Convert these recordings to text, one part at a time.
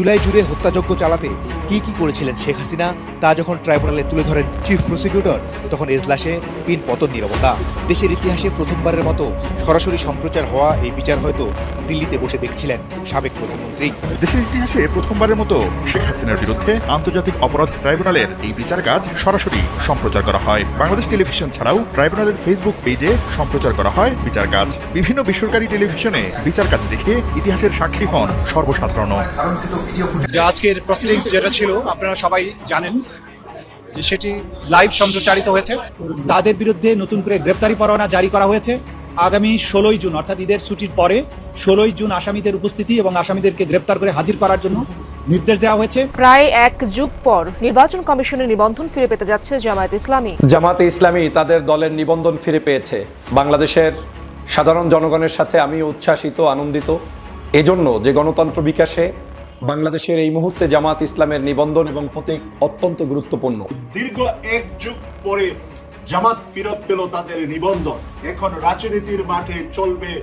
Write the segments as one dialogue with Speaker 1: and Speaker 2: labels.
Speaker 1: জুলাই জুড়ে হত্যাযজ্ঞ চালাতে কি কি করেছিলেন শেখ হাসিনা তা যখন ট্রাইব্যুনালে তুলে ধরেন চিফ প্রসিকিউটর তখন এজলাসে পিন পতন নীরবতা। দেশের ইতিহাসে প্রথমবারের মতো সরাসরি সম্প্রচার হওয়া এই বিচার হয়তো দিল্লিতে বসে দেখছিলেন সাবেক প্রধানমন্ত্রী।
Speaker 2: দেশের ইতিহাসে প্রথমবারের মতো শেখ হাসিনার বিরুদ্ধে আন্তর্জাতিক অপরাধ ট্রাইব্যুনালের এই বিচার কাজ সরাসরি সম্প্রচার করা হয়। বাংলাদেশ টেলিভিশন ছাড়াও ট্রাইব্যুনালের ফেসবুক পেজে সম্প্রচার করা হয় বিচার কাজ। বিভিন্ন বেসরকারি টেলিভিশনে বিচার কাজ দেখে ইতিহাসের সাক্ষী হন সর্বসাধারণ
Speaker 3: যে আজকের প্রসিডিংস যেটা ছিল আপনারা সবাই জানেন যে সেটি লাইভ সম্প্রচারিত হয়েছে। তাদের বিরুদ্ধে নতুন করে গ্রেপ্তারি পরোয়ানা জারি করা হয়েছে। আগামী ষোলোই জুন অর্থাৎ ঈদের ছুটির পরে ষোলোই জুন আসামিদের উপস্থিতি এবং আসামিদেরকে গ্রেপ্তার করে হাজির করার জন্য নির্দেশ দেওয়া হয়েছে।
Speaker 4: প্রায় এক যুগ পর নির্বাচন কমিশনের নিবন্ধন ফিরে পেতে যাচ্ছে জামায়াত ইসলামী।
Speaker 5: জামাতে ইসলামী তাদের দলের নিবন্ধন ফিরে পেয়েছে। বাংলাদেশের সাধারণ জনগণের সাথে আমি উচ্ছ্বাসিত আনন্দিত। এজন্য যে গণতন্ত্র বিকাশে বাংলাদেশের এই মুহূর্তে জামাত ইসলামের নিবন্ধন এবং প্রতীক অত্যন্ত গুরুত্বপূর্ণ।
Speaker 6: দীর্ঘ এক যুগ পরে জামাত ফিরত পেল তাদের নিবন্ধন। এখন রাজনীতির মাঠে চলবে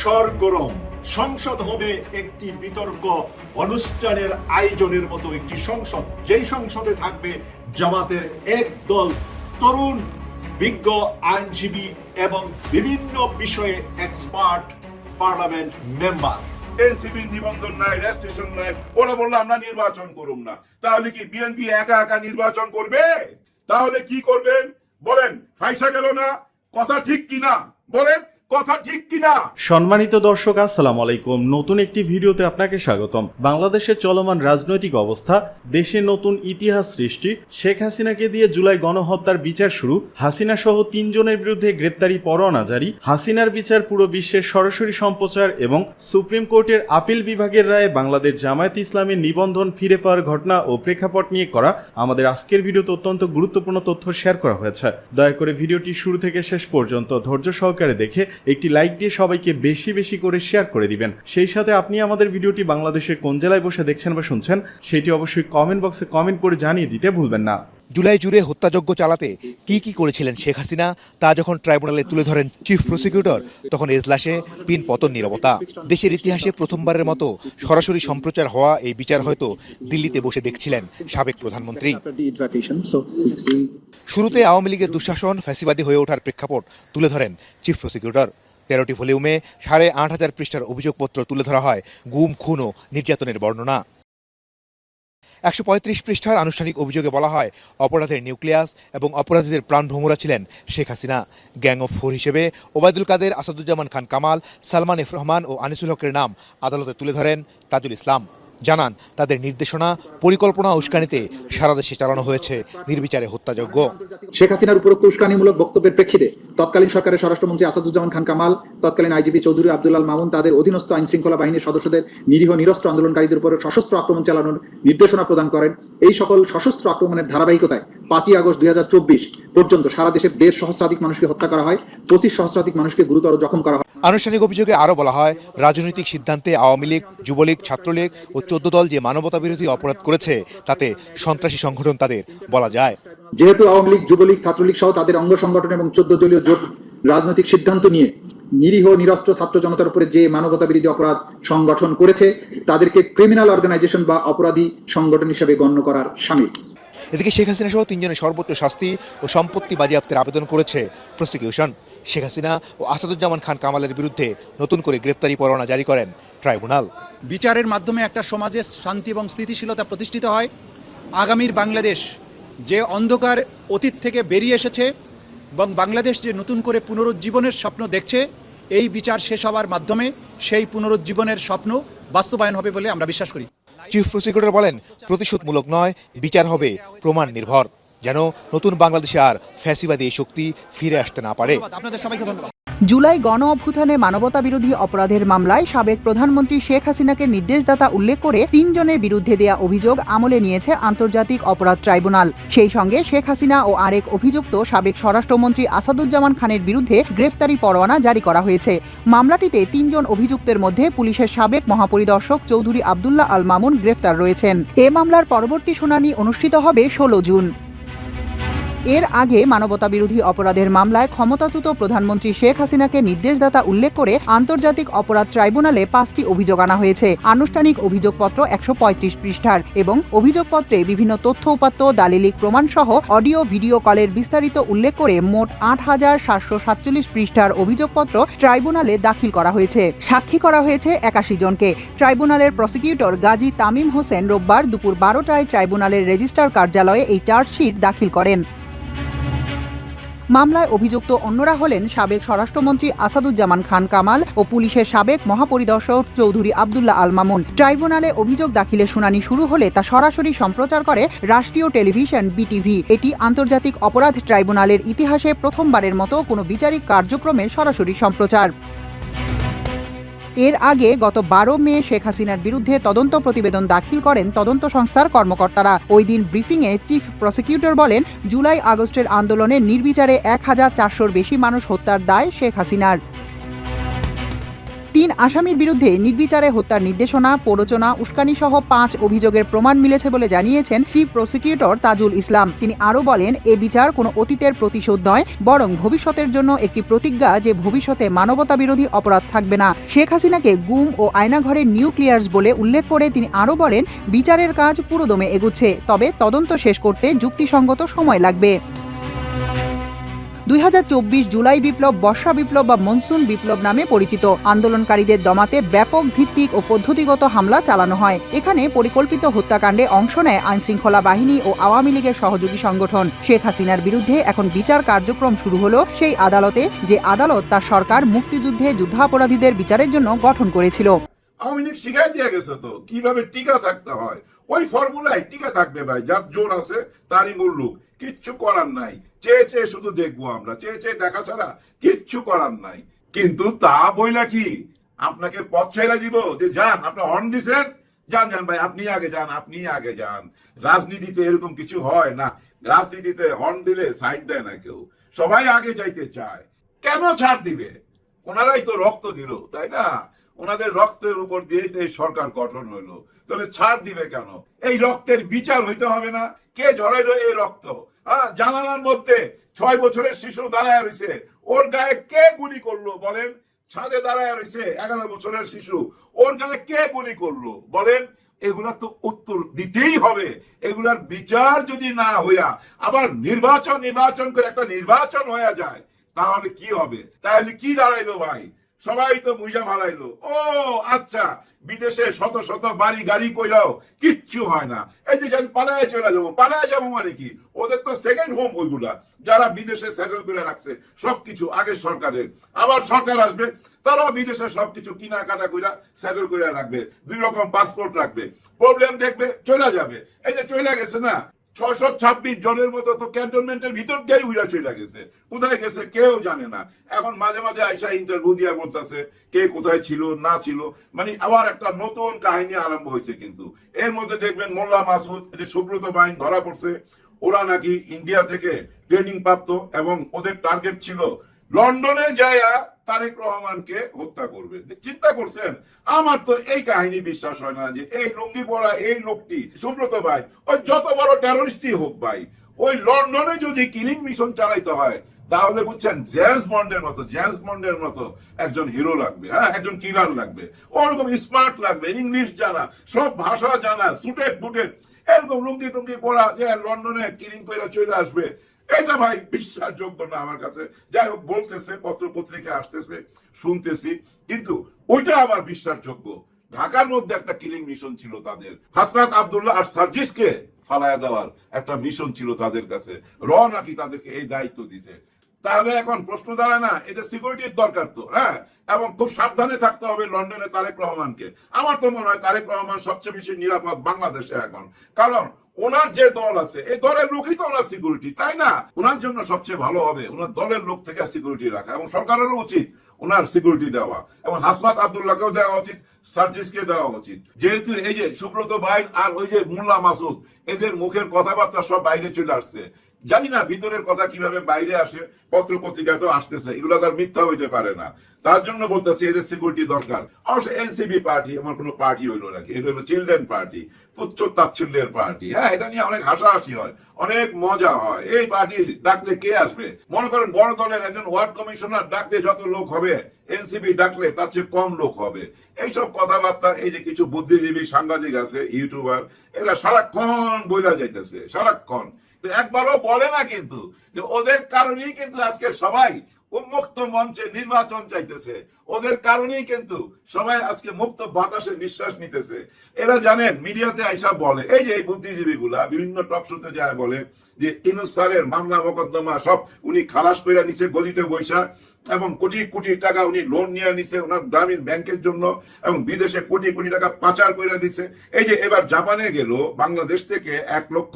Speaker 6: সরগরম। সংসদ হবে একটি বিতর্ক অনুষ্ঠানের আয়োজনের মতো একটি সংসদ। যেই সংসদে থাকবে জামাতের একদল তরুণ, বিজ্ঞ, আইনজীবী এবং বিভিন্ন বিষয়ে এক্সপার্ট পার্লামেন্ট মেম্বার
Speaker 7: এনসিপির নিবন্ধন নাই রেজিস্ট্রেশন নাই, ওরা বলল আমরা নির্বাচন করুম না। তাহলে কি বিএনপি একা একা নির্বাচন করবে? তাহলে কি করবেন? বলেন, ফাইসা গেল না? কথা ঠিক কিনা? বলেন কথা ঠিক কিনা?
Speaker 8: সম্মানিত দর্শক, আসসালামু আলাইকুম। নতুন একটি ভিডিওতে আপনাকে স্বাগতম। বাংলাদেশের চলমান রাজনৈতিক অবস্থা, দেশে নতুন ইতিহাস সৃষ্টি, শেখ হাসিনাকে দিয়ে জুলাই গণহত্যার বিচার শুরু হাসিনা সহ তিনজনের বিরুদ্ধে গ্রেপ্তারি পরোয়ানা জারি, হাসিনার বিচার পুরো বিশ্বের সরাসরি সম্প্রচার এবং সুপ্রিম কোর্টের আপিল বিভাগের রায়ে বাংলাদেশ জামায়াত ইসলামের নিবন্ধন ফিরে পাওয়ার ঘটনা ও প্রেক্ষাপট নিয়ে করা আমাদের আজকের ভিডিওতে অত্যন্ত গুরুত্বপূর্ণ তথ্য শেয়ার করা হয়েছে। দয়া করে ভিডিওটি শুরু থেকে শেষ পর্যন্ত ধৈর্য সহকারে দেখে একটি লাইক দিয়ে সবাইকে বেশি বেশি করে শেয়ার করে দিবেন। সেই সাথে আপনি আমাদের ভিডিওটি বাংলাদেশের কোন জেলায় বসে দেখছেন বা শুনছেন, সেটি অবশ্যই কমেন্ট বক্সে কমেন্ট করে জানিয়ে দিতে ভুলবেন না।
Speaker 1: জুলাই জুড়ে হত্যাযজ্ঞ চালাতে কি কি করেছিলেন শেখ হাসিনা, তা যখন ট্রাইব্যুনালে তুলে ধরেন চিফ প্রসিকিউটর, তখন এজলাসে পিন পতন নিরবতা। দেশের ইতিহাসে প্রথমবারের মতো সরাসরি সম্প্রচার হওয়া এই বিচার হয়তো দিল্লিতে বসে দেখছিলেন সাবেক প্রধানমন্ত্রী। শুরুতে আওয়ামী লীগের দুঃশাসন, ফ্যাসিবাদী হয়ে ওঠার প্রেক্ষাপট তুলে ধরেন চিফ প্রসিকিউটর। তেরোটি ভলিউমে সাড়ে আট হাজার পৃষ্ঠার অভিযোগপত্র তুলে ধরা হয় গুম, খুন ও নির্যাতনের বর্ণনা। একশো পঁয়ত্রিশ পৃষ্ঠার আনুষ্ঠানিক অভিযোগে বলা হয়, অপরাধের নিউক্লিয়াস এবং অপরাধীদের প্রাণভ্রমরা ছিলেন Sheikh Hasina. Gang of four হিসেবে ওবায়দুল কাদের, আসাদুজ্জামান খান কামাল, সালমান এফ রহমান ও আনিসুল হকের নাম আদালতে তুলে ধরেন তাজুল ইসলাম। জানান, তাদের নির্দেশনা, পরিকল্পনা উস্কানিতে সারা দেশে চালানো হয়েছে নির্বিচারে হত্যাযজ্ঞ।
Speaker 9: শেখ হাসিনার উপরোক্ত উস্কানিমূলক বক্তব্যের প্রেক্ষিতে তৎকালীন সরকারের স্বরাষ্ট্রমন্ত্রী আসাদুজ্জামান খান কামাল, তৎকালীন আইজিপি চৌধুরী আব্দুল্লাল মামুন তাদের অধীনস্থ আইন শৃঙ্খলা বাহিনীর সদস্যদের নিরীহ নিরস্ত্র আন্দোলনকারীদের উপর সশস্ত্র আক্রমণ চালানোর নির্দেশনা প্রদান করেন। এই সকল সশস্ত্র আক্রমণের ধারাবাহিকতায় পাঁচই আগস্ট দুই হাজার চব্বিশ পর্যন্ত সারা দেশে দেড় সহস্রাধিক মানুষকে হত্যা করা হয়, পঁচিশ সহস্রাধিক মানুষকে গুরুতর জখম করা হয়।
Speaker 1: আনুষ্ঠানিক অভিযোগে আরও বলা হয় রাজনৈতিক সিদ্ধান্তে আওয়ামী লীগ যুবলীগ ছাত্রলীগ ও চোদ্দ দল যে মানবতা বিরোধী অপরাধ করেছে তাতে সন্ত্রাসী সংগঠন তাদের বলা যায়।
Speaker 9: যেহেতু আওয়ামী লীগ যুবলীগ ছাত্রলীগ সহ তাদের অঙ্গ সংগঠন এবং চোদ্দ দলীয় জোট রাজনৈতিক সিদ্ধান্ত নিয়ে নিরীহ নিরস্ত্র ছাত্র জনতার উপরে যে মানবতা বিরোধী অপরাধ সংগঠন করেছে তাদেরকে ক্রিমিনাল অর্গানাইজেশন বা অপরাধী সংগঠন হিসেবে গণ্য করার সামিল।
Speaker 1: এদিকে শেখ হাসিনা সহ তিনজনের সর্বোচ্চ শাস্তি ও সম্পত্তি বাজেয়াপ্তের আবেদন করেছে প্রসিকিউশন শেখ হাসিনা ও আসাদুজ্জামান খান কামালের বিরুদ্ধে নতুন করে গ্রেপ্তারি পরোয়ানা জারি করেন ট্রাইব্যুনাল।
Speaker 3: বিচারের মাধ্যমে একটা সমাজে শান্তি এবং স্থিতিশীলতা প্রতিষ্ঠিত হয়। আগামীর বাংলাদেশ যে অন্ধকার অতীত থেকে বেরিয়ে এসেছে এবং বাংলাদেশ যে নতুন করে পুনরুজ্জীবনের স্বপ্ন দেখছে এই বিচার শেষ হওয়ার মাধ্যমে সেই পুনরুজ্জীবনের স্বপ্ন বাস্তবায়ন হবে বলে আমরা বিশ্বাস করি।
Speaker 1: চিফ প্রসিকিউটর বলেন প্রতিশোধমূলক নয় বিচার হবে প্রমাণ নির্ভর। যেন নতুন বাংলাদেশে আর ফ্যাসিবাদী শক্তি ফিরে আসতে না পারে।
Speaker 3: আপনাদের সবাইকে ধন্যবাদ।
Speaker 10: জুলাই গণ অভ্যুত্থানে মানবতা বিরোধী অপরাধের মামলায় সাবেক প্রধানমন্ত্রী শেখ হাসিনাকে নির্দেশদাতা উল্লেখ করে তিনজনের বিরুদ্ধে দেয়া অভিযোগ আমলে নিয়েছে আন্তর্জাতিক অপরাধ ট্রাইব্যুনাল। সেই সঙ্গে শেখ হাসিনা ও আরেক অভিযুক্ত সাবেক স্বরাষ্ট্রমন্ত্রী আসাদুজ্জামান খানের বিরুদ্ধে গ্রেফতারি পরোয়ানা জারি করা হয়েছে। মামলাটিতে তিনজন অভিযুক্তের মধ্যে পুলিশের সাবেক মহাপরিদর্শক চৌধুরী আবদুল্লাহ আল মামুন গ্রেফতার রয়েছেন। এ মামলার পরবর্তী শুনানি অনুষ্ঠিত হবে ষোলো জুন। এর আগে মানবতা বিরোধী অপরাধের মামলায় ক্ষমতাচ্যুত প্রধানমন্ত্রী শেখ হাসিনাকে নির্দেশদাতা উল্লেখ করে আন্তর্জাতিক অপরাধ ট্রাইব্যুনালে পাঁচটি অভিযোগ আনা হয়েছে। আনুষ্ঠানিক অভিযোগপত্র একশো পঁয়ত্রিশ পৃষ্ঠার এবং অভিযোগপত্রে বিভিন্ন তথ্য, উপাত্ত, দালিলিক প্রমাণ সহ অডিও, ভিডিও কলের বিস্তারিত উল্লেখ করে মোট আট হাজার সাতশো সাতচল্লিশ পৃষ্ঠার অভিযোগপত্র ট্রাইব্যুনালে দাখিল করা হয়েছে। সাক্ষী করা হয়েছে একাশি জনকে। ট্রাইব্যুনালের প্রসিকিউটর গাজী তামিম হোসেন রোববার দুপুর বারোটায় ট্রাইব্যুনালের রেজিস্ট্রার কার্যালয়ে এই চার্জশিট দাখিল করেন। মামলায় অভিযুক্ত অন্যরা হলেন সাবেক স্বরাষ্ট্রমন্ত্রী আসাদুজ্জামান খান কামাল ও পুলিশের সাবেক মহাপরিদর্শক চৌধুরী আবদুল্লাহ আল মামুন। ট্রাইব্যুনালে অভিযোগ দাখিলের শুনানি শুরু হলে তা সরাসরি সম্প্রচার করে রাষ্ট্রীয় টেলিভিশন, বিটিভি। এটি আন্তর্জাতিক অপরাধ ট্রাইব্যুনালের ইতিহাসে প্রথমবারের মতো কোনো বিচারিক কার্যক্রমে সরাসরি সম্প্রচার। এর আগে গত বারো মে শেখ হাসিনার বিরুদ্ধে তদন্ত প্রতিবেদন দাখিল করেন তদন্ত সংস্থার কর্মকর্তারা। ওই দিন ব্রিফিংয়ে চিফ প্রসিকিউটর বলেন, জুলাই আগস্টের আন্দোলনে নির্বিচারে এক হাজার চারশোর বেশি মানুষ হত্যার দায় শেখ হাসিনার। তিন আসামির বিরুদ্ধে নির্বিচারে হত্যার নির্দেশনা, প্ররোচনা উস্কানি সহ পাঁচ অভিযোগের প্রমাণ মিলেছে বলে জানিয়েছেন চিফ প্রসিকিউটর তাজুল ইসলাম। তিনি আরও বলেন, এ বিচার কোনো অতীতের প্রতিশোধ নয়, বরং ভবিষ্যতের জন্য একটি প্রতিজ্ঞা যে ভবিষ্যতে মানবতা বিরোধী অপরাধ থাকবে না। শেখ হাসিনাকে গুম ও আয়নাঘরের নিউক্লিয়ার্স বলে উল্লেখ করে তিনি আরও বলেন, বিচারের কাজ পুরোদমে এগুচ্ছে, তবে তদন্ত শেষ করতে যুক্তিসঙ্গত সময় লাগবে। দুই হাজার চব্বিশ জুলাই বিপ্লব, বর্ষা বিপ্লব বা মনসুন বিপ্লব নামে পরিচিত। আন্দোলনকারীদের দমাতে ব্যাপক ভিত্তিক ও পদ্ধতিগত হামলা চালানো হয়। এখানে পরিকল্পিত হত্যাকাণ্ডে অংশ নেয় আইনশৃঙ্খলা বাহিনী ও আওয়ামী লীগের সহযোগী সংগঠন। শেখ হাসিনার বিরুদ্ধে এখন বিচার কার্যক্রম শুরু হলো সেই আদালতে, যে আদালত তার সরকার মুক্তিযুদ্ধে যুদ্ধাপরাধীদের বিচারের জন্য গঠন করেছিল।
Speaker 7: আওয়ামী লীগ শিখাই দিয়ে গেছে তো, কীভাবে টিকা থাকতে হয়? ওই ফর্মুলায় টিকা থাকবে ভাই, যার জোর আছে তারই মুল্লুক কিচ্ছু করার নাই। চেয়ে চেয়ে শুধু দেখব আমরা। চেয়ে চেয়ে দেখা ছাড়া কিচ্ছু করার নাই। কিন্তু তা বইলা কি আপনাকে পথ ছেড়ে দিব যে, যান আপনি হর্ন দিছেন? যান যান ভাই, আপনি আগে যান, আপনি আগে যান। রাজনীতিতে এরকম কিছু হয় না। রাজনীতিতে হর্ন দিলে সাইড দেয় না কেউ। সবাই আগে যাইতে চায়। কেন ছাড় দিবে? ওনারাই তো রক্ত দিল, তাই না? ওনাদের রক্তের উপর দিয়েই তো এই সরকার গঠন হইল। তাহলে ছাড় দিবে কেন? এই রক্তের বিচার হইতে হবে না। কে ঝরাইলো এই রক্ত? জানালার মধ্যে ছয় বছরের শিশু দাঁড়ায় রয়েছে। ওর গায়ে কে গুলি করল বলেন? ছাদে দাঁড়ায় রয়েছে এগারো বছরের শিশু। ওর গায়ে কে গুলি করল বলেন? এগুলা তো উত্তর দিতেই হবে। এগুলার বিচার যদি না হইয়া আবার নির্বাচন নির্বাচন করে একটা নির্বাচন হয়ে যায়, তাহলে কি হবে? তাহলে কি দাঁড়াইলো ভাই? সবাই তো বুঝা ভালাইলো। ও আচ্ছা বিদেশে শত শত বাড়ি গাড়ি কইরাও কিচ্ছু হয় না। এই যে পালায় চলে যাব পালায় যাব মানে কি? ওদের তো সেকেন্ড হোম ওইগুলা, যারা বিদেশে সেটেল করে রাখছে, সবকিছু আগে সরকারের। আবার সরকার আসবে, তারাও বিদেশে সবকিছু কিনা কাটা কইরা সেটেল করে রাখবে, দুই রকম পাসপোর্ট রাখবে। প্রবলেম দেখবে, চলে যাবে। এই যে চলে গেছে না? ছয়শো ছাব্বিশ জনের মতো তো ক্যান্টনমেন্টের ভিতর উইরা চলে গেছে। কোথায় গেছে কেউ জানে না। এখন মাঝে মাঝে আইসা ইন্টারভিউ দিয়া বলতেছে, কে কোথায় ছিল, না ছিল। মানে আবার একটা নতুন কাহিনী আরম্ভ হয়েছে কিন্তু। এর মধ্যে দেখবেন মোল্লা মাসুদ যে সুব্রত বাইন ধরা পড়ছে, ওরা নাকি ইন্ডিয়া থেকে ট্রেনিং প্রাপ্ত এবং ওদের টার্গেট ছিল লন্ডনে যায়া তারেক রহমানকে হত্যা করবে। চিন্তা করছেন? আমার তো এই কাহিনী বিশ্বাস হয় না যে এই লুঙ্গি পরা এই লোকটি, সুব্রত ভাই, ওই যত বড় টেরোরিস্টই হোক ভাই, ওই লন্ডনে যদি কিলিং মিশন চালাইতে হয়, তাহলে বুঝছেন জেমস বন্ডের মতো, জেমস বন্ডের মতো একজন হিরো লাগবে হ্যাঁ? একজন কিলার লাগবে। ওরকম স্মার্ট লাগবে ইংলিশ জানা সব ভাষা জানা সুটেড বুটেড এরকম লুঙ্গি টুঙ্গি পরা যে লন্ডনে কিলিং করে চলে আসবে এটা ভাই বিশ্বাসযোগ্য না আমার কাছে। যাই হোক, বলতেছে পত্র পত্রিকা আসতেছে, শুনতেছি। কিন্তু ওইটা আবার বিশ্বাসযোগ্য। ঢাকার মধ্যে একটা কিলিং মিশন ছিল তাদের। হাসনাত আব্দুল্লাহ আর সার্জিসকে ফালায়া দেওয়ার একটা মিশন ছিল তাদের কাছে। র নাকি তাদেরকে এই দায়িত্ব দিছে। তাহলে এখন প্রশ্ন দাঁড়ায় না, এদের সিকিউরিটির দরকার তো হ্যাঁ? এবং খুব সাবধানে থাকতে হবে লন্ডনে তারেক রহমানকে। আমার তো মনে হয় তারেক রহমান সবচেয়ে বেশি নিরাপদ বাংলাদেশে এখন। কারণ ওনার যে দল আছে, এই দলের লোকই তো ওনার সিকিউরিটি তাই না? ওনার জন্য সবচেয়ে ভালো হবে, ওনার দলের লোক থেকে সিকিউরিটি রাখা, এবং সরকারেরও উচিত ওনার সিকিউরিটি দেওয়া, এবং হাসনাত আবদুল্লাহকেও দেওয়া উচিত, সার্জিসকে দেওয়া উচিত। যেহেতু এই যে সুব্রত বাইন আর ওই যে মোল্লা মাসুদ, এদের মুখের কথাবার্তা সব বাইরে চলে আসছে। জানি না ভিতরের কথা কীভাবে বাইরে আসে পত্র পত্রিকায় তো আসতেছে, এগুলো তো আর মিথ্যা হইতে পারে না। তার জন্য বলতেছি এদের সিকিউরিটি দরকার। অবশ্য এনসিবি পার্টি আমার কোনো পার্টি হইল নাকি? এটা হলো চিলড্রেন পার্টি তুচ্ছ তাচ্ছিল্যের পার্টি হ্যাঁ এটা নিয়ে অনেক হাসাহাসি হয়, অনেক মজা হয়। এই পার্টি ডাকলে কে আসবে? মনে করেন বড় দলের একজন ওয়ার্ড কমিশনার ডাকলে যত লোক হবে এনসিবি ডাকলে তার চেয়ে কম লোক হবে। এইসব কথাবার্তা, এই যে কিছু বুদ্ধিজীবী সাংবাদিক আছে ইউটিউবার এরা সারাক্ষণ বইলা যাইতেছে, সারাক্ষণ। একবারও বলে না কিন্তু যে ওদের কারণেই কিন্তু আজকে সবাই উন্মুক্ত মঞ্চে নির্বাচন চাইতেছে। ওদের কারণেই কিন্তু সবাই আজকে মুক্ত বাতাসে নিঃশ্বাস নিতেছে। এরা জানেন, মিডিয়াতে আইসা বলে, এই যে বুদ্ধিজীবী গুলা বিভিন্ন টক শোতে যায় বলে যে ইনুস স্যারের মামলা, মোকদ্দমা, সব উনি খালাস করে নিছে গদিতে বৈশা এবং কোটি কোটি টাকা উনি লোন নিয়ে নিছে ওনার গ্রামীণ ব্যাংকের জন্য এবং বিদেশে কোটি কোটি টাকা পাচার করে দিছে। এই যে এবার জাপানে গেল, বাংলাদেশ থেকে এক লক্ষ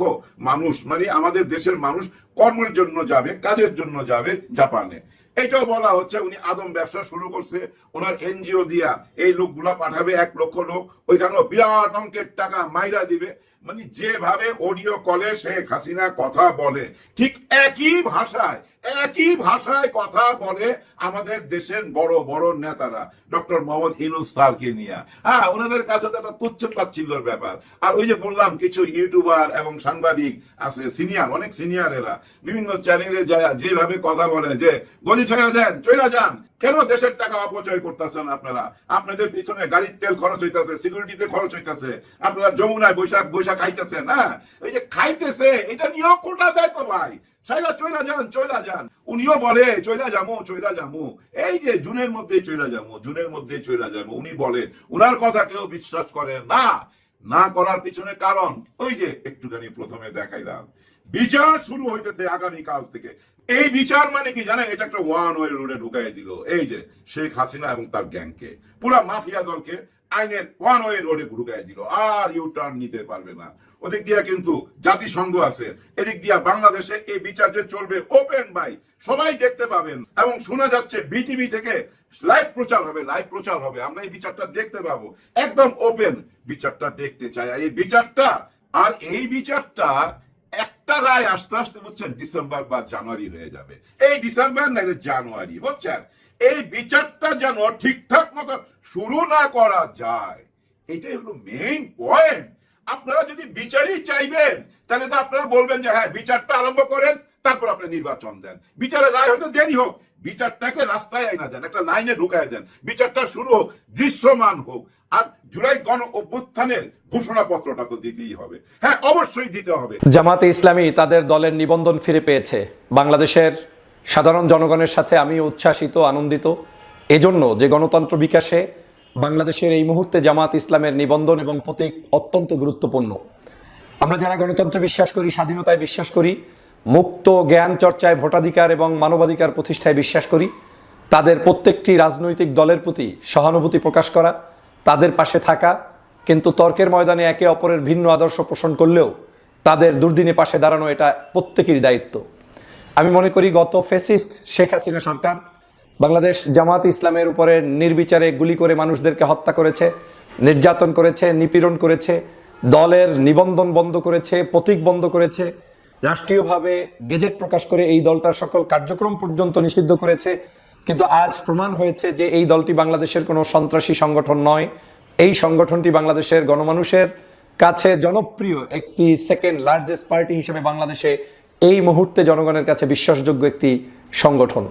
Speaker 7: মানুষ মানে আমাদের দেশের মানুষ কর্মের জন্য যাবে, কাজের জন্য যাবে জাপানে। এটাও বলা হচ্ছে উনি আদম ব্যবসা শুরু করছে, ওনার এনজিও দিয়া। এই লোকগুলা পাঠাবে এক লক্ষ লোক, ওইখানেও বিরাট অঙ্কের টাকা মাইরা দিবে। মানে যেভাবে অডিও কলে শেখ হাসিনা কথা বলে, ঠিক একই ভাষায় একই ভাষায় কথা বলে আমাদের দেশের বড় বড় নেতারা, ডক্টর মোহাম্মদ ইনুস স্যারকে নিয়ে। হ্যাঁ ওনাদের কাছে তো একটা তুচ্ছ তাচ্ছিল্যর ব্যাপার। আর ওই যে বললাম, কিছু ইউটিউবার এবং সাংবাদিক আছে, সিনিয়র, অনেক সিনিয়র এরা। বিভিন্ন চ্যানেলে যায়, যেভাবে কথা বলে যে গদি ছেড়ে দেন, চলে যান। কেন দেশের টাকা অপচয় করতেছেন আপনারা? আপনাদের পিছনে গাড়ির তেল খরচ হইতাছে, সিকিউরিটিতে খরচ হইতাছে। আপনারা যমুনায় বৈশাখ বৈশাখ খাইতেছেন হ্যাঁ? ওই যে খাইতেছে, এটা নিয়েও কোটা দেয় তো ভাই। সাইরা চইলা যান চইলা যান। উনিও বলে, চইলা যামু চইলা যামু এই যে জুনের মধ্যে চইলা যামু জুনের মধ্যে চইলা যামু উনি বলেন। উনার কথা কেউ বিশ্বাস করে না। না করার পিছনে কারণ, ওই যে একটুখানি প্রথমে দেখাইলাম। বিচার শুরু হইতেছে আগামী কাল থেকে। এই বিচার মানে কি জানেন? এটা একটা ওয়ান ওয়ে রোডে ঢুকাই দিল। এই যে শেখ হাসিনা এবং তার গ্যাংকে। পুরা মাফিয়া দলকে আইনের ওয়ান ওয়ে রোডে ঢুকাই দিল? আর ইউ টার্ন নিতে পারবে না। ওদিক দিয়া কিন্তু জাতিসংঘ আছে। এদিক দিয়া বাংলাদেশে এই বিচার যে চলবে ওপেন বাই সবাই দেখতে পাবেন। এবং শোনা যাচ্ছে বিটিভি থেকে লাইভ প্রচার হবে লাইভ প্রচার হবে। আমরা এই বিচারটা দেখতে পাবো। একদম ওপেন বিচারটা দেখতে চাই। আর এই বিচারটা, আর এই বিচারটা একটা রায় আস্তে আস্তে বুঝছেন ডিসেম্বর বা জানুয়ারি হয়ে যাবে। এই ডিসেম্বর না জানুয়ারি, বুঝছেন? এই বিচারটা যেন ঠিকঠাক মতো শুরু না করা যায়। এটাই হলো মেইন পয়েন্ট আপনারা যদি বিচারই চাইবেন, তাহলে তো আপনারা বলবেন যে হ্যাঁ বিচারটা আরম্ভ করেন, তারপর আপনি নির্বাচন দেন। বিচারের রায় হয়তো দেরি হোক, বিচারটাকে রাস্তায় আইনা দেন, একটা লাইনে ঢুকায় দেন। বিচারটা শুরু হোক, দৃশ্যমান হোক, আর জুলাই গণ অভ্যুত্থানের ঘোষণাপত্রটা তো দিতেই হবে। হ্যাঁ অবশ্যই দিতে হবে।
Speaker 5: জামাতে ইসলামী তাদের দলের নিবন্ধন ফিরে পেয়েছে। বাংলাদেশের সাধারণ জনগণের সাথে আমি উচ্ছ্বাসিত, আনন্দিত। এজন্য যে গণতন্ত্র বিকাশে বাংলাদেশের এই মুহূর্তে জামাত ইসলামের নিবন্ধন এবং প্রতীক অত্যন্ত গুরুত্বপূর্ণ। আমরা যারা গণতন্ত্রে বিশ্বাস করি, স্বাধীনতায় বিশ্বাস করি, মুক্ত জ্ঞান চর্চায় ভোটাধিকার এবং মানবাধিকার প্রতিষ্ঠায় বিশ্বাস করি, তাদের প্রত্যেকটি রাজনৈতিক দলের প্রতি সহানুভূতি প্রকাশ করা, তাদের পাশে থাকা, কিন্তু তর্কের ময়দানে একে অপরের ভিন্ন আদর্শ পোষণ করলেও তাদের দুর্দিনে পাশে দাঁড়ানো এটা প্রত্যেকেরই দায়িত্ব। আমি মনে করি গত ফেসিস্ট শেখ হাসিনা সরকার বাংলাদেশ জামাত ইসলামের উপরে নির্বিচারে গুলি করে মানুষদেরকে হত্যা করেছে, নির্যাতন করেছে, নিপীড়ন করেছে, দলের নিবন্ধন বন্ধ করেছে, প্রতীক বন্ধ করেছে, রাষ্ট্রীয়ভাবে গেজেট প্রকাশ করে এই দলটার সকল কার্যক্রম পর্যন্ত নিষিদ্ধ করেছে। কিন্তু আজ প্রমাণ হয়েছে যে এই দলটি বাংলাদেশের কোনো সন্ত্রাসী সংগঠন নয়। এই সংগঠনটি বাংলাদেশের গণমানুষের কাছে জনপ্রিয় একটি সেকেন্ড লার্জেস্ট পার্টি হিসেবে বাংলাদেশে এই মুহূর্তে জনগণের কাছে বিশ্বাসযোগ্য একটি সংগঠন।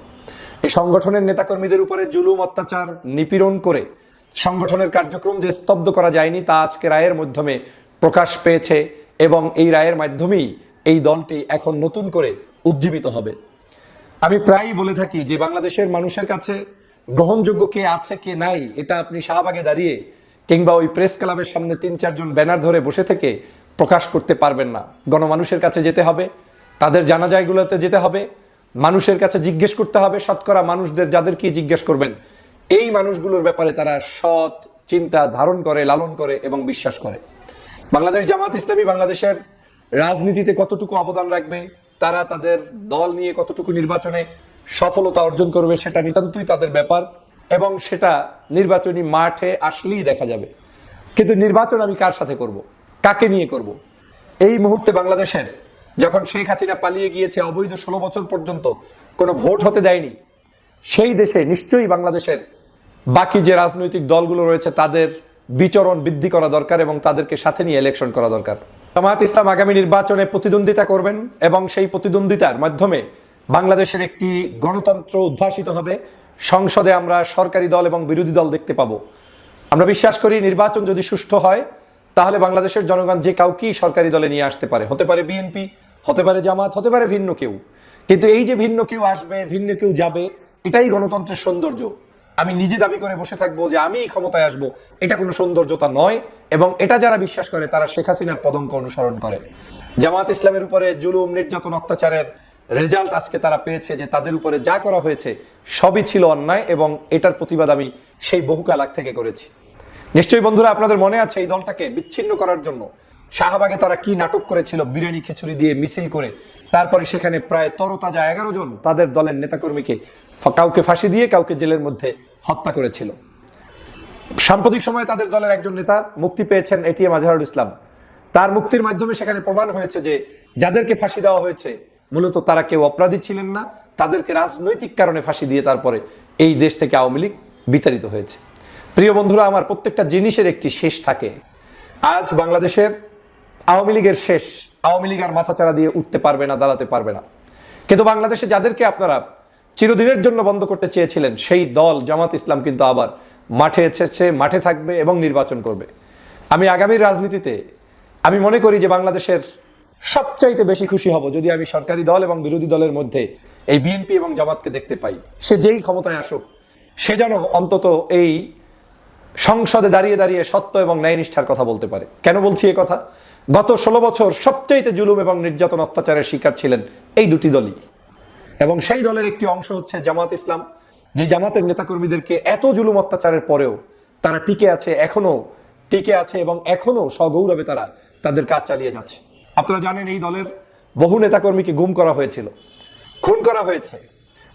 Speaker 5: এই সংগঠনের নেতাকর্মীদের উপরে জুলুম, অত্যাচার, নিপীড়ন করে সংগঠনের কার্যক্রম যে স্তব্ধ করা যায়নি, তা আজকে রায়ের মাধ্যমে প্রকাশ পেয়েছে এবং এই রায়ের মাধ্যমেই এই দলটি এখন নতুন করে উজ্জীবিত হবে। আমি প্রায়ই বলে থাকি যে বাংলাদেশের মানুষের কাছে গ্রহণযোগ্য কে আছে, কে নাই, এটা আপনি শাহবাগে দাঁড়িয়ে কিংবা ওই প্রেস ক্লাবের সামনে তিন চারজন ব্যানার ধরে বসে থেকে প্রকাশ করতে পারবেন না। গণমানুষের কাছে যেতে হবে তাদের জানাজায়গুলোতে যেতে হবে, মানুষের কাছে জিজ্ঞেস করতে হবে, শতকরা মানুষদের যাদেরকে জিজ্ঞেস করবেন। এই মানুষগুলোর ব্যাপারে তারা সৎ চিন্তা ধারণ করে, লালন করে এবং বিশ্বাস করে। বাংলাদেশ জামাত ইসলামী বাংলাদেশের রাজনীতিতে কতটুকু অবদান রাখবে, তারা তাদের দল নিয়ে কতটুকু নির্বাচনে সফলতা অর্জন করবে সেটা নিতান্তই তাদের ব্যাপার এবং সেটা নির্বাচনী মাঠে আসলেই দেখা যাবে। কিন্তু নির্বাচন আমি কার সাথে করব? কাকে নিয়ে করব? এই মুহূর্তে বাংলাদেশের যখন শেখ হাসিনা পালিয়ে গিয়েছে অবৈধ ষোলো বছর পর্যন্ত, কোনো ভোট হতে দেয়নি, সেই দেশে নিশ্চয়ই বাংলাদেশের বাকি যে রাজনৈতিক দলগুলো রয়েছে, তাদের বিচরণ বৃদ্ধি করা দরকার এবং তাদেরকে সাথে নিয়ে ইলেকশন করা দরকার। জামায়াত ইসলাম আগামী নির্বাচনে প্রতিদ্বন্দ্বিতা করবেন এবং সেই প্রতিদ্বন্দ্বিতার মাধ্যমে বাংলাদেশের একটি গণতন্ত্র উদ্ভাসিত হবে। সংসদে আমরা সরকারি দল এবং বিরোধী দল দেখতে পাবো। আমরা বিশ্বাস করি নির্বাচন যদি সুষ্ঠু হয় তাহলে বাংলাদেশের জনগণ যে কাউকেই সরকারি দলে নিয়ে আসতে পারে, হতে পারে বিএনপি হতে পারে জামাত, হতে পারে ভিন্ন কেউ। কিন্তু এই যে ভিন্ন কেউ আসবে, ভিন্ন কেউ যাবে, এটাই গণতন্ত্রের সৌন্দর্য। আমি নিজে দাবি করে বসে থাকব যে আমি ক্ষমতায় আসব, এটা কোনো সৌন্দর্যতা নয়, এবং এটা যারা বিশ্বাস করে, তারা শেখ হাসিনার পদঙ্ক অনুসরণ করে। জামাত ইসলামের উপরে জুলুম, নির্যাতন, অত্যাচারের রেজাল্ট আজকে তারা পেয়েছে যে তাদের উপরে যা করা হয়েছে, সবই ছিল অন্যায়, এবং এটার প্রতিবাদ আমি সেই বহুকাল আগ থেকে করেছি। নিশ্চয়ই বন্ধুরা আপনাদের মনে আছে এই দলটাকে বিচ্ছিন্ন করার জন্য। শাহবাগে তারা কি নাটক করেছিল, বিরিয়ানি খিচুড়ি দিয়ে মিছিল করে, তারপরে সেখানে প্রায় তরতাজা এগারো জন তাদের দলের নেতাকর্মীকে কাউকে ফাঁসি দিয়ে, কাউকে জেলের মধ্যে হত্যা করেছিল। সাম্প্রতিক সময়ে তাদের দলের একজন নেতা মুক্তি পেয়েছেন এটিএম আজহারুল ইসলাম। তার মুক্তির মাধ্যমে সেখানে প্রমাণ হয়েছে যে যাদেরকে ফাঁসি দেওয়া হয়েছে, মূলত তারা কেউ অপরাধী ছিলেন না, তাদেরকে রাজনৈতিক কারণে ফাঁসি দিয়ে তারপরে এই দেশ থেকে আওয়ামী লীগ বিতাড়িত হয়েছে। প্রিয় বন্ধুরা, আমার প্রত্যেকটা জিনিসের একটি শেষ থাকে। আজ বাংলাদেশের আওয়ামী লীগের শেষ, আওয়ামী লীগ আর মাথাচাড়া দিয়ে উঠতে পারবে না, দাঁড়াতে পারবে না। কিন্তু বাংলাদেশে যাদেরকে আপনারা চিরদিনের জন্য বন্ধ করতে চেয়েছিলেন, সেই দল জামাত ইসলাম কিন্তু আবার মাঠে এসেছে, মাঠে থাকবে এবং নির্বাচন করবে। আমি আগামীর রাজনীতিতে, আমি মনে করি যে বাংলাদেশের সবচাইতে বেশি খুশি হব যদি আমি সরকারি দল এবং বিরোধী দলের মধ্যে এই বিএনপি এবং জামাতকে দেখতে পাই। সে যেই ক্ষমতায় আসুক, সে যেন অন্তত এই সংসদে দাঁড়িয়ে দাঁড়িয়ে সত্য এবং ন্যায়নিষ্ঠার কথা বলতে পারে। কেন বলছি এ কথা? গত ষোলো বছর সবচাইতে জুলুম এবং নির্যাতন অত্যাচারের শিকার ছিলেন এই দুটি দলই। এবং সেই দলের একটি অংশ হচ্ছে জামাত ইসলাম। যে জামাতের নেতাকর্মীদেরকে এত জুলুম অত্যাচারের পরেও তারা টিকে আছে এখনও টিকে আছে এবং এখনও সগৌরবে তারা তাদের কাজ চালিয়ে যাচ্ছে। আপনারা জানেন এই দলের বহু নেতাকর্মীকে গুম করা হয়েছিল। খুন করা হয়েছে।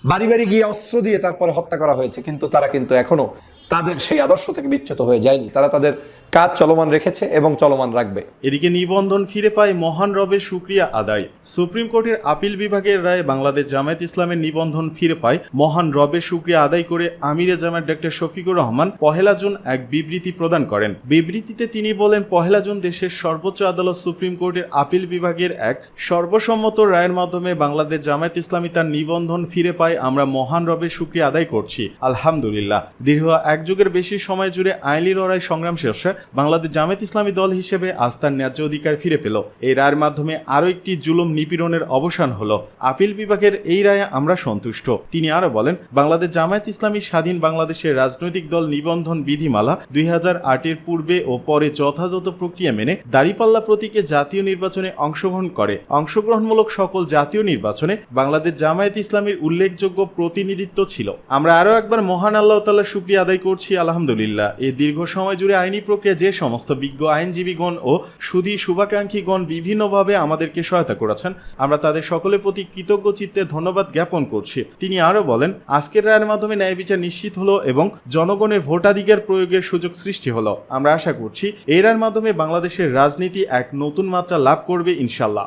Speaker 5: বাড়ি বাড়ি গিয়ে অস্ত্র দিয়ে তারপরে হত্যা করা হয়েছে, কিন্তু তারা কিন্তু এখনও তাদের সেই আদর্শ থেকে বিচ্যুত হয়ে যায়নি। তারা তাদের কাজ চলমান রেখেছে এবং চলমান রাখবে।
Speaker 8: এদিকে নিবন্ধন ফিরে পায় মহান রবের সুক্রিয়া আদায়। সুপ্রিম কোর্টের আপিল বিভাগের রায়ে বাংলাদেশ জামায়াত ইসলামের নিবন্ধন ফিরে পায় মহান রবের সুক্রিয়া আদায় করে আমিরে জামায়াত ডক্টর শফিকুর রহমান পহেলা জুন এক বিবৃতি প্রদান করেন। বিবৃতিতে তিনি বলেন, পহেলা জুন দেশের সর্বোচ্চ আদালত সুপ্রিম কোর্টের আপিল বিভাগের এক সর্বসম্মত রায়ের মাধ্যমে বাংলাদেশ জামায়াত ইসলামী তার নিবন্ধন ফিরে পায়। আমরা মহান রবের সুক্রিয়া আদায় করছি। আলহামদুলিল্লাহ। দীর্ঘ এক যুগের বেশি সময় জুড়ে আইনি লড়াই সংগ্রাম শেষে বাংলাদেশ জামায়াত ইসলামী দল হিসেবে আস্থার ন্যায্য অধিকার ফিরে পেল। এই রায়ের মাধ্যমে আরও একটি জুলুম নিপীড়নের অবসান হলো। আপিল বিভাগের এই রায়ে আমরা সন্তুষ্ট। তিনি আরও বলেন, বাংলাদেশ জামায়াত ইসলামী স্বাধীন বাংলাদেশের রাজনৈতিক দল নিবন্ধন বিধিমালা দুই হাজার আটের পূর্বে ও পরে যথাযথ প্রক্রিয়া মেনে দাঁড়িপাল্লা প্রতীকে জাতীয় নির্বাচনে অংশগ্রহণ করে। অংশগ্রহণমূলক সকল জাতীয় নির্বাচনে বাংলাদেশ জামায়াত ইসলামীর উল্লেখযোগ্য প্রতিনিধিত্ব ছিল। আমরা আরও একবার মহান আল্লাহ তাল্লাহ শুক্রিয়া আদায় করছি, আলহামদুলিল্লাহ। এই দীর্ঘ সময় জুড়ে আইনি প্রক্রিয়া যে সমস্ত বিজ্ঞ আইনজীবীগণ ও সুধী শুভাকাঙ্ক্ষীগণ বিভিন্নভাবে আমাদেরকে সহায়তা করেছেন, আমরা তাদের সকলের প্রতি কৃতজ্ঞ চিত্তে ধন্যবাদ জ্ঞাপন করছি। তিনি আরও বলেন, আজকের রায়ের মাধ্যমে ন্যায় বিচার নিশ্চিত হলো এবং জনগণের ভোটাধিকার প্রয়োগের সুযোগ সৃষ্টি হলো। আমরা আশা করছি, এই রায়ের মাধ্যমে বাংলাদেশের রাজনীতি এক নতুন মাত্রা লাভ করবে ইনশাল্লাহ